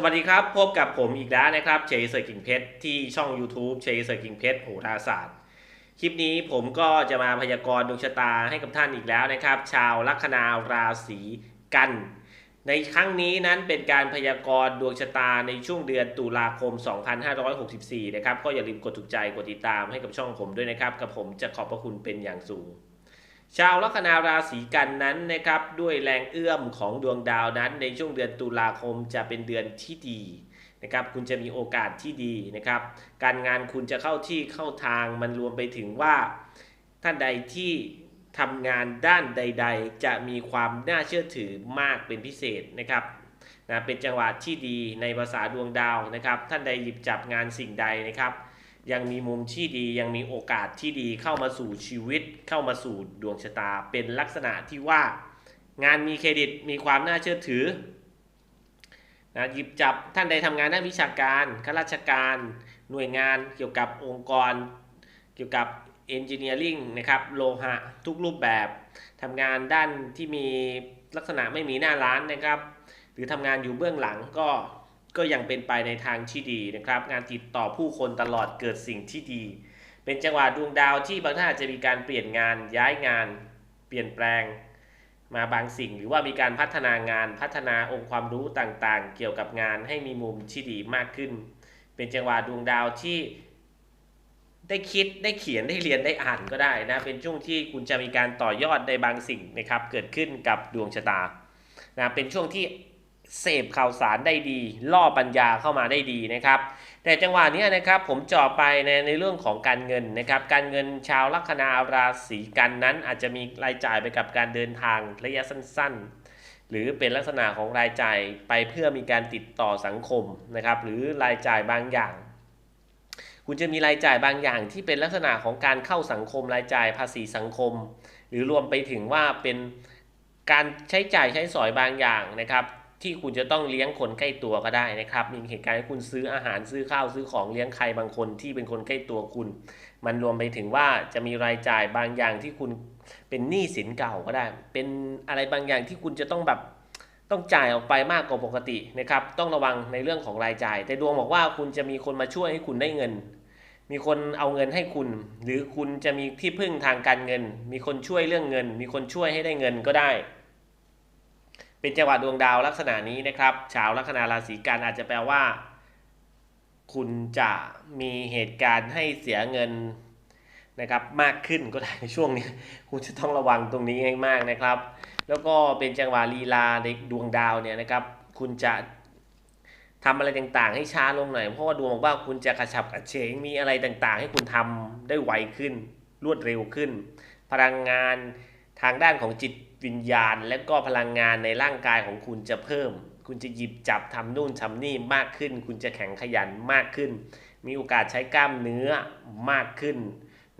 สวัสดีครับ พบกับผมอีกแล้วนะครับเชยเซอร์กิ่งเพชรที่ช่อง YouTube เชยเซอร์กิ่งเพชรโหราศาสตร์ คลิปนี้ผมก็จะมาพยากรณ์ดวงชะตาให้กับท่านอีกแล้วนะครับ ชาวลัคนาราศีกัน ในครั้งนี้นั้นเป็นการพยากรณ์ดวงชะตาในช่วงเดือนตุลาคม 2564 นะครับ ก็อย่าลืมกดถูกใจกดติดตามให้กับช่องผมด้วยนะครับ กับผมจะขอบพระคุณเป็นอย่างสูง ชาวลัคนาราศีกันนั้นนะครับด้วยแรงเอื้อมของดวงดาวนั้น ในช่วงเดือนตุลาคมจะเป็นเดือนที่ดีนะครับคุณจะมีโอกาสที่ดีนะครับ การงานคุณจะเข้าที่เข้าทางมันรวมไปถึงว่า ท่านใดที่ทำงานด้านใด ๆ จะมีความน่าเชื่อถือมากเป็นพิเศษนะครับนะเป็นจังหวะที่ดีในภาษาดวงดาวนะครับ ท่านใดหยิบจับงานสิ่งใดนะครับ ยังมีมุมที่ดียังมีโอกาสที่ดีเข้ามาสู่ชีวิต เข้ามาสู่ดวงชะตาเป็นลักษณะที่ว่า งานมีเครดิตมีความน่าเชื่อถือนะหยิบจับท่านใดทำงานด้านวิชาการข้าราชการ หน่วยงานเกี่ยวกับองค์กร เกี่ยวกับเอนจิเนียริงนะครับโลหะทุกรูปแบบทำงานด้านที่มีลักษณะไม่มีหน้าร้านนะครับ หรือทำงานอยู่เบื้องหลังก็ ก็ยังเป็นไปในทางที่ดีนะครับ งานติดต่อผู้คนตลอดเกิดสิ่งที่ดี เป็นจังหวะดวงดาวที่บางท่านอาจจะมีการเปลี่ยนงานย้ายงาน เปลี่ยนแปลง มาบางสิ่ง หรือว่ามีการพัฒนางานพัฒนาองค์ความรู้ต่างๆ เกี่ยวกับงานให้มีมุมที่ดีมากขึ้น เป็นจังหวะดวงดาวที่ได้คิดได้เขียนได้เรียนได้อ่านก็ได้นะเป็นช่วงที่คุณจะมีการต่อยอดในบางสิ่งนะครับเกิดขึ้นกับดวงชะตานะเป็นช่วงที่ เสพข่าวสารได้ดี ล่อปัญญาเข้ามาได้ดีนะครับ แต่จังหวะนี้นะครับผมเจาะไปในในเรื่องของการเงินนะครับ การเงินชาวลัคนาราศีกันนั้น อาจจะมีรายจ่ายไปกับการเดินทางระยะสั้นๆ หรือเป็นลักษณะของรายจ่ายไปเพื่อมีการติดต่อสังคมนะครับ หรือรายจ่ายบางอย่าง คุณจะมีรายจ่ายบางอย่างที่เป็นลักษณะของการเข้าสังคมรายจ่ายภาษีสังคม หรือรวมไปถึงว่าเป็นการใช้จ่ายใช้สอยบางอย่างนะครับ ที่คุณจะต้องเลี้ยงคนใกล้ตัวก็ได้นะครับมีเหตุการณ์ให้คุณซื้ออาหารซื้อข้าวซื้อของเลี้ยงใครบางคนที่เป็นคนใกล้ตัวคุณ มันรวมไปถึงว่าจะมีรายจ่ายบางอย่างที่คุณเป็นหนี้สินเก่าก็ได้ เป็นอะไรบางอย่างที่คุณจะต้องแบบต้องจ่ายออกไปมากกว่าปกตินะครับ ต้องระวังในเรื่องของรายจ่าย แต่ดวงบอกว่าคุณจะมีคนมาช่วยให้คุณได้เงิน มีคนเอาเงินให้คุณ หรือคุณจะมีที่พึ่งทางการเงิน มีคนช่วยเรื่องเงิน มีคนช่วยให้ได้เงินก็ได้ เป็นจังหวะดวงดาวลักษณะนี้นะครับ ชาวลัคนาราศีกันอาจจะแปลว่า คุณจะมีเหตุการณ์ให้เสียเงินนะครับ มากขึ้นก็ได้ในช่วงนี้ คุณจะต้องระวังตรงนี้ให้มากนะครับ แล้วก็เป็นจังหวะลีลาในดวงดาวเนี่ยนะครับ คุณจะทำอะไรต่างๆ ให้ช้าลงหน่อย เพราะว่าดวงบอกว่าคุณจะกระฉับกระเฉงมีอะไรต่างๆ ให้คุณทำได้ไวขึ้น รวดเร็วขึ้น พลังงาน ทางด้านของจิตวิญญาณ และก็พลังงานในร่างกายของคุณจะเพิ่ม คุณจะหยิบจับทำนู่นทำนี่มากขึ้น คุณจะแข็งขยันมากขึ้น มีโอกาสใช้กล้ามเนื้อมากขึ้น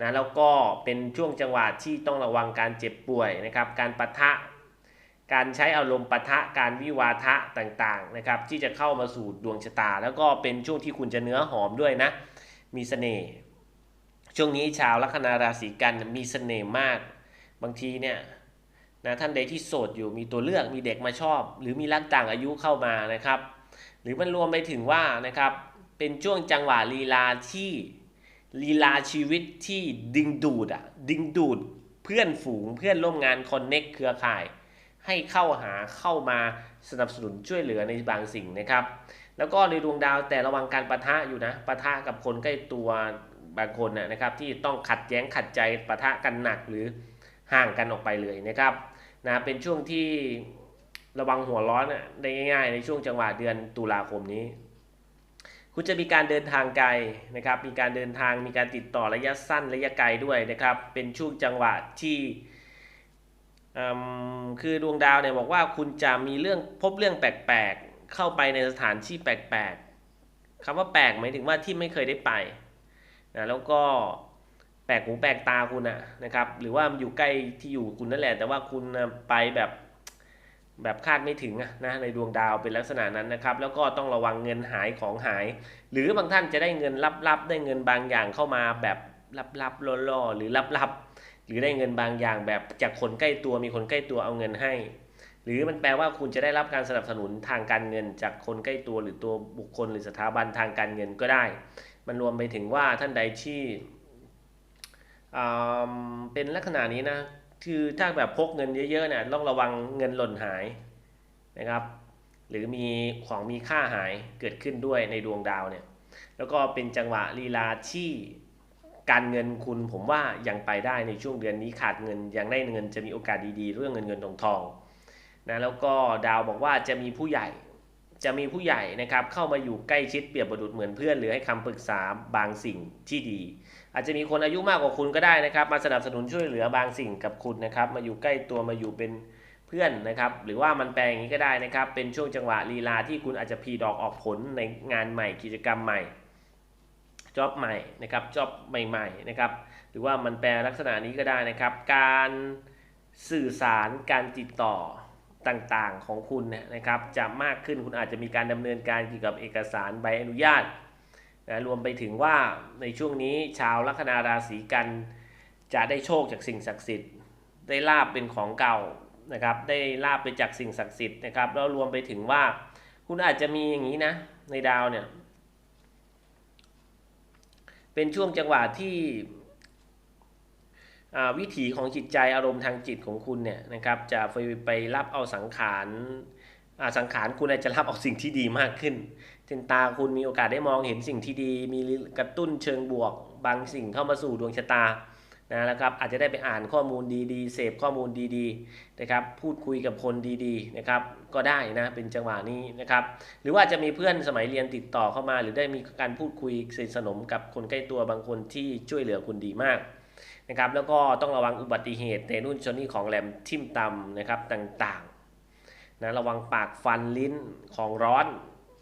นะแล้วก็เป็นช่วงจังหวะที่ต้องระวังการเจ็บป่วยนะครับ การปะทะ การใช้อารมณ์ปะทะ การวิวาทะต่างๆนะครับที่จะเข้ามาสู่ดวงชะตา แล้วก็เป็นช่วงที่คุณจะเนื้อหอมด้วยนะ มีเสน่ห์ช่วงนี้ชาวลัคนาราศีกันมีเสน่ห์มาก บางทีเนี่ยนะท่านใดที่โสดอยู่มีตัวเลือกมีเด็กมาชอบ หรือมีรักต่างอายุเข้ามานะครับ หรือมันรวมไปถึงว่านะครับเป็นช่วงจังหวะลีลาที่ลีลาชีวิตที่ดึงดูดอะดึงดูดเพื่อนฝูงเพื่อนร่วมงานคอนเน็กเครือข่าย ให้เข้าหาเข้ามาสนับสนุนช่วยเหลือในบางสิ่งนะครับ แล้วก็ในดวงดาวแต่ระวังการประทะอยู่นะประทะกับคนใกล้ตัวบางคนนะครับ ที่ต้องขัดแย้งขัดใจประทะกันหนักหรือ ห่างกันออกไปเลยนะครับนะเป็นช่วงที่ระวังหัวร้อนได้ง่าย ๆ ในช่วงจังหวะเดือนตุลาคมนี้ คุณจะมีการเดินทางไกลนะครับ มีการเดินทางมีการติดต่อระยะสั้นระยะไกลด้วยนะครับ เป็นช่วงจังหวะที่คือดวงดาวเนี่ยบอกว่าคุณจะมีเรื่องพบเรื่องแปลกๆ เข้าไปในสถานที่แปลกๆคำว่าแปลกหมายถึงว่าที่ไม่เคยได้ไปนะแล้วก็ แปลกหูแปลกตาคุณนะนะครับ หรือว่ามันอยู่ใกล้ที่อยู่คุณนั่นแหละ แต่ว่าคุณไปแบบแบบคาดไม่ถึงนะในดวงดาวเป็นลักษณะนั้นนะครับ แล้วก็ต้องระวังเงินหายของหาย หรือบางท่านจะได้เงินลับๆ ได้เงินบางอย่างเข้ามาแบบลับๆล่อๆหรือลับๆ หรือได้เงินบางอย่างแบบจากคนใกล้ตัวมีคนใกล้ตัวเอาเงินให้ หรือมันแปลว่าคุณจะได้รับการสนับสนุนทางการเงิน จากคนใกล้ตัวหรือตัวบุคคล หรือสถาบันทางการเงินก็ได้ มันรวมไปถึงว่าท่านใดที่ เป็นลักษณะนี้นะคือถ้าแบบพกเงินเยอะๆเนี่ยต้องระวังเงินหล่นหายนะครับ หรือมีของมีค่าหายเกิดขึ้นด้วยในดวงดาวเนี่ย แล้วก็เป็นจังหวะลีลาที่การเงินคุณผมว่ายังไปได้ในช่วงเดือนนี้ขาดเงินยังได้เงินจะมีโอกาสดีๆ เรื่องเงินเงินทองทองนะแล้วก็ดาวบอกว่าจะมีผู้ใหญ่จะมีผู้ใหญ่นะครับเข้ามาอยู่ใกล้ชิดเปรียบประดุจเหมือนเพื่อน หรือให้คำปรึกษาบางสิ่งที่ดี อาจจะมีคนอายุมากกว่าคุณก็ได้นะครับ มาสนับสนุนช่วยเหลือบางสิ่งกับคุณนะครับ มาอยู่ใกล้ตัวมาอยู่เป็นเพื่อนนะครับ หรือว่ามันแปลอย่างนี้ก็ได้นะครับ เป็นช่วงจังหวะลีลาที่คุณอาจจะพีดอกออกผลในงานใหม่กิจกรรมใหม่จ็อบใหม่นะครับจ็อบใหม่ๆนะครับ หรือว่ามันแปลลักษณะนี้ก็ได้นะครับ การสื่อสารการติดต่อต่างๆของคุณเนี่ยนะครับ จะมากขึ้นคุณอาจจะมีการดำเนินการเกี่ยวกับเอกสารใบอนุญาต นะรวมไปถึงว่าในช่วงนี้ชาวลัคนาราศีกัน จะได้โชคจากสิ่งศักดิ์สิทธิ์ ได้ลาบเป็นของเก่านะครับ ได้ลาบไปจากสิ่งศักดิ์สิทธิ์นะครับแล้วรวมไปถึงว่าคุณอาจจะมีอย่างนี้นะในดาวเนี่ยเป็นช่วงจังหวะที่วิถีของจิตใจอารมณ์ทางจิตของคุณเนี่ยนะครับจะไปไปรับเอาสังขารสังขารคุณอาจจะรับเอาสิ่งที่ดีมากขึ้น เช่นตาคุณมีโอกาสได้มองเห็นสิ่งที่ดี มีกระตุ้นเชิงบวก บางสิ่งเข้ามาสู่ดวงชะตานะนะครับอาจจะได้ไปอ่านข้อมูลดีๆ เสพข้อมูลดีๆนะครับพูดคุยกับคนดีๆนะครับก็ได้นะเป็นจังหวะนี้นะครับหรือว่าจะมีเพื่อนสมัยเรียนติดต่อเข้ามา หรือได้มีการพูดคุยสนิทสนมกับคนใกล้ตัวบางคนที่ช่วยเหลือคุณดีมากนะครับแล้วก็ต้องระวังอุบัติเหตุเตนุ่นชนนี่ของแหลมทิ่มตำนะครับต่างๆนะระวังปากฟันลิ้นของร้อน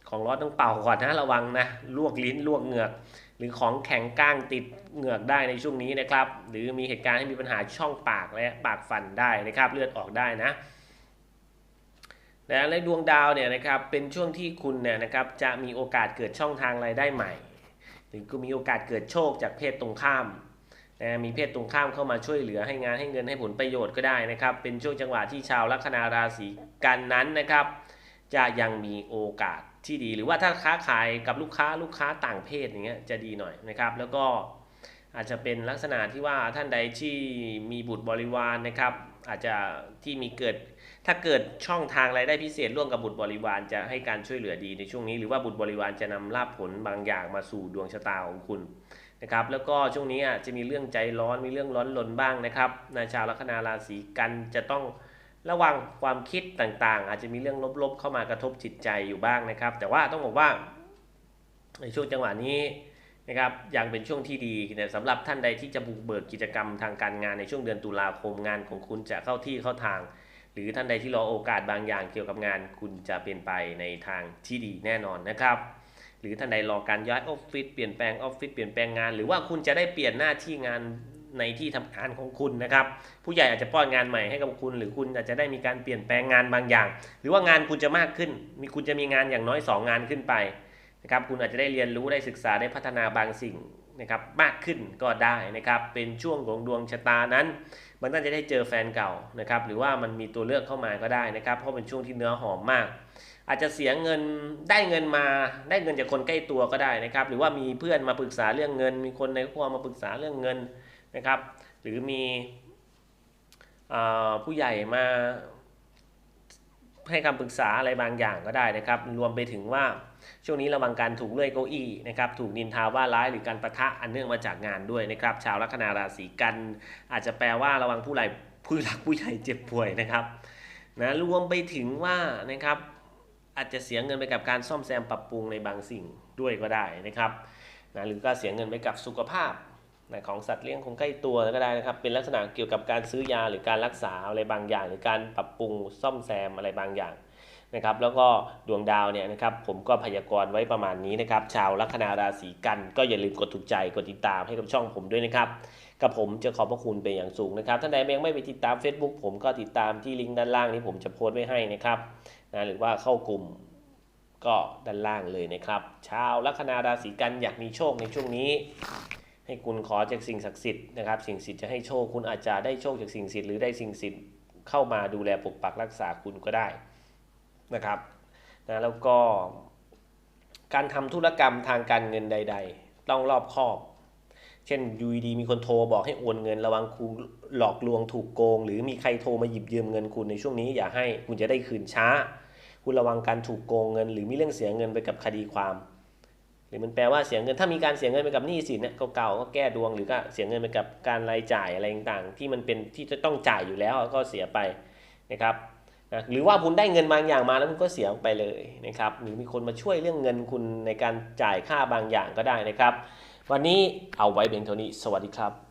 ของร้อนต้องเป่าก่อนนะระวังนะลวกลิ้นลวกเหงือก หรือของแข็งก้างติดเหงือกได้ในช่วงนี้นะครับ หรือมีเหตุการณ์ให้มีปัญหาช่องปากและปากฟันได้นะครับเลือดออกได้นะและดวงดาวเนี่ยนะครับเป็นช่วงที่คุณเนี่ยนะครับจะมีโอกาสเกิดช่องทางรายได้ใหม่ หรือก็มีโอกาสเกิดโชคจากเพศตรงข้ามนะมีเพศตรงข้ามเข้ามาช่วยเหลือให้งานให้เงินให้ผลประโยชน์ก็ได้นะครับ เป็นช่วงจังหวะที่ชาวลัคนาราศีกันนั้นนะครับ จะยังมีโอกาส ที่ดีหรือว่าถ้าค้าขายกับลูกค้าลูกค้าต่างเพศอย่างเงี้ยจะดีหน่อยนะครับ แล้วก็อาจจะเป็นลักษณะที่ว่าท่านใดที่มีบุตรบริวารนะครับ อาจจะที่มีเกิดถ้าเกิดช่องทางรายได้พิเศษร่วมกับบุตรบริวารจะให้การช่วยเหลือดีในช่วงนี้ หรือว่าบุตรบริวารจะนำลาภผลบางอย่างมาสู่ดวงชะตาของคุณนะครับ แล้วก็ช่วงนี้อาจจะมีเรื่องใจร้อนมีเรื่องร้อนลนบ้างนะครับนาชาวลัคนาราศีกันจะต้อง ระวังความคิดต่างๆ อาจจะมีเรื่องลบๆ เข้ามากระทบจิตใจอยู่บ้างนะครับ แต่ว่าต้องบอกว่าในช่วงจังหวะนี้นะครับยังเป็นช่วงที่ดีแต่สำหรับท่านใดที่จะบุกเบิกกิจกรรมทางการงานในช่วงเดือนตุลาคมงานของคุณจะเข้าที่เข้าทาง หรือท่านใดที่รอโอกาสบางอย่างเกี่ยวกับงานคุณจะเป็นไปในทางที่ดีแน่นอนนะครับหรือท่านใดรอการย้ายออฟฟิศเปลี่ยนแปลงออฟฟิศเปลี่ยนแปลงงาน หรือว่าคุณจะได้เปลี่ยนหน้าที่งาน ในที่ทำงานของคุณนะครับ ผู้ใหญ่อาจจะป้อนงานใหม่ให้กับคุณ หรือคุณอาจจะได้มีการเปลี่ยนแปลงงานบางอย่าง หรือว่างานคุณจะมากขึ้น มีคุณจะมีงานอย่างน้อย 2 งานขึ้นไปนะครับคุณอาจจะได้เรียนรู้ได้ศึกษาได้พัฒนาบางสิ่งนะครับมากขึ้นก็ได้นะครับ เป็นช่วงของดวงชะตานั้นมันน่านจะได้เจอแฟนเก่านะครับ หรือว่ามันมีตัวเลือกเข้ามาก็ได้นะครับ เพราะเป็นช่วงที่เนื้อหอมมาก อาจจะเสียเงินได้เงินมาได้เงินจากคนใกล้ตัวก็ได้นะครับ หรือว่ามีเพื่อนมาปรึกษาเรื่องเงิน มีคนในครอบครัวมาปรึกษาเรื่องเงิน นะครับ หรือมีผู้ใหญ่มาให้คำปรึกษาอะไรบางอย่างก็ได้นะครับ รวมไปถึงว่าช่วงนี้ระวังการถูกเลื่อยเก้าอี้นะครับถูกนินทาว่าร้ายหรือการประทะอันเนื่องมาจากงานด้วยนะครับ ชาวลัคนาราศีกัน อาจจะแปลว่าระวังผู้ใหญ่ผู้หลักผู้ใหญ่เจ็บป่วยนะครับนะรวมไปถึงว่านะครับอาจจะเสียเงินไปกับการซ่อมแซมปรับปรุงในบางสิ่งด้วยก็ได้นะครับนะหรือก็เสียเงินไปกับสุขภาพ นะของสัตว์เลี้ยงของใกล้ตัวก็ได้นะครับ เป็นลักษณะเกี่ยวกับการซื้อยาหรือการรักษาอะไรบางอย่าง หรือการปรับปรุงซ่อมแซมอะไรบางอย่างนะครับ แล้วก็ดวงดาวเนี่ยนะครับ ผมก็พยากรณ์ไว้ประมาณนี้นะครับ ชาวลัคนาราศีกัน ก็อย่าลืมกดถูกใจกดติดตามให้กับช่องผมด้วยนะครับกับผมจะขอบพระคุณเป็นอย่างสูงนะครับท่านใดยังไม่ไปติดตาม Facebook ผมก็ติดตามที่ลิงก์ด้านล่างนี้ผมจะโพสต์ไว้ให้นะครับนะหรือว่าเข้ากลุ่มก็ด้านล่างเลยนะครับ ชาวลัคนาราศีกันอยากมีโชคในช่วงนี้ ให้คุณขอจากสิ่งศักดิ์สิทธิ์นะครับสิ่งศักดิ์สิทธิ์จะให้โชคคุณอาจจะได้โชคจากสิ่งศักดิ์สิทธิ์หรือได้สิ่งศักดิ์สิทธิ์เข้ามาดูแลปกปักรักษาคุณก็ได้นะครับนะแล้วก็การทำธุรกรรมทางการเงินใด ๆ ต้องรอบคอบ เช่นยูดีมีคนโทรบอกให้โอนเงินระวังคุณหลอกลวงถูกโกง หรือมีใครโทรมาหยิบยืมเงินคุณในช่วงนี้อย่าให้คุณจะได้คืนช้า คุณระวังการถูกโกงเงิน หรือมีเรื่องเสียเงินไปกับคดีความ หรือมันแปลว่าเสียเงินถ้ามีการเสียเงินไปกับหนี้สินเนี่ยเก่าๆก็แก้ดวงหรือก็เสียเงินไปกับการรายจ่ายอะไรต่างๆ ที่มันเป็นที่จะต้องจ่ายอยู่แล้วก็เสียไปนะครับนะหรือว่าคุณได้เงินบางอย่างมาแล้วคุณก็เสียไปเลยนะครับหรือมีคนมาช่วยเรื่องเงินคุณในการจ่ายค่าบางอย่างก็ได้นะครับ วันนี้เอาไว้เพียงเท่านี้สวัสดีครับ